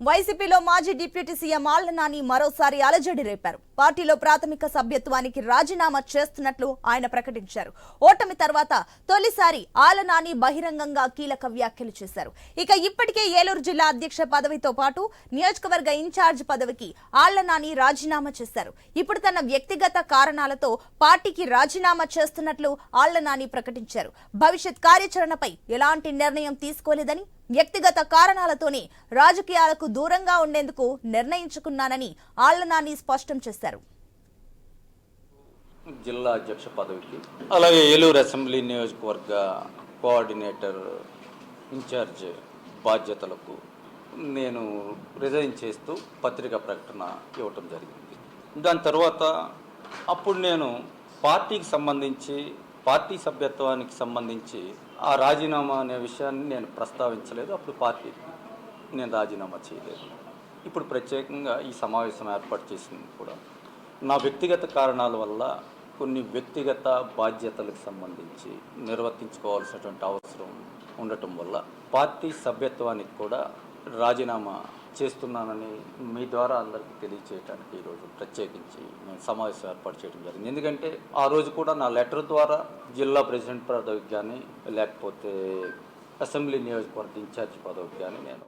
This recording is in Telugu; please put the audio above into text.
వైసీపీలో మాజీ డిప్యూటీ సీఎం ఆళ్ళ నాని మరోసారి అలజడి రేపారు. పార్టీలో ప్రాథమిక సభ్యత్వానికి రాజీనామా చేస్తున్నట్లు ఆయన ప్రకటించారు. ఓటమి తర్వాత తొలిసారి ఆళ్ళ నాని బహిరంగంగా కీలక వ్యాఖ్యలు చేశారు. ఇక ఇప్పటికే ఏలూరు జిల్లా అధ్యక్ష పదవితో పాటు నియోజకవర్గ ఇన్ఛార్జ్ పదవికి ఆళ్ళ నాని రాజీనామా చేశారు. ఇప్పుడు తన వ్యక్తిగత కారణాలతో పార్టీకి రాజీనామా చేస్తున్నట్లు ఆళ్ళ నాని ప్రకటించారు. భవిష్యత్ కార్యాచరణపై ఎలాంటి నిర్ణయం తీసుకోలేదని వ్యక్తిగత కారణాలతోనే రాజకీయాలకు దూరంగా ఉండేందుకు నిర్ణయించుకున్నానని ఆళ్ళ నాని స్పష్టం చేశారు. జిల్లా అధ్యక్ష పదవికి. అలాగే ఏలూరు అసెంబ్లీ నియోజకవర్గ కోఆర్డినేటర్ ఇన్ఛార్జ్ బాధ్యతలకు నేను రిజైన్ చేస్తూ పత్రికా ప్రకటన ఇవ్వటం జరిగింది. దాని తర్వాత అప్పుడు నేను పార్టీకి సంబంధించి పార్టీ సభ్యత్వానికి సంబంధించి ఆ రాజీనామా అనే విషయాన్ని నేను ప్రస్తావించలేదు. అప్పుడు పార్టీ నేను రాజీనామా చేయలేదు. ఇప్పుడు ప్రత్యేకంగా ఈ సమావేశం ఏర్పాటు చేసింది కూడా. నా వ్యక్తిగత కారణాల వల్ల కొన్ని వ్యక్తిగత బాధ్యతలకు సంబంధించి నిర్వర్తించుకోవాల్సినటువంటి అవసరం ఉండటం వల్ల పార్టీ సభ్యత్వానికి కూడా రాజీనామా చేస్తున్నానని మీ ద్వారా అందరికీ తెలియచేయడానికి ఈరోజు ప్రత్యేకించి నేను సమావేశం ఏర్పాటు చేయడం జరిగింది. ఎందుకంటే ఆ రోజు కూడా నా లెటర్ ద్వారా జిల్లా ప్రెసిడెంట్ పదవికి కానీ లేకపోతే అసెంబ్లీ నియోజకవర్గ ఇన్ఛార్జ్ పదవికి కానీ నేను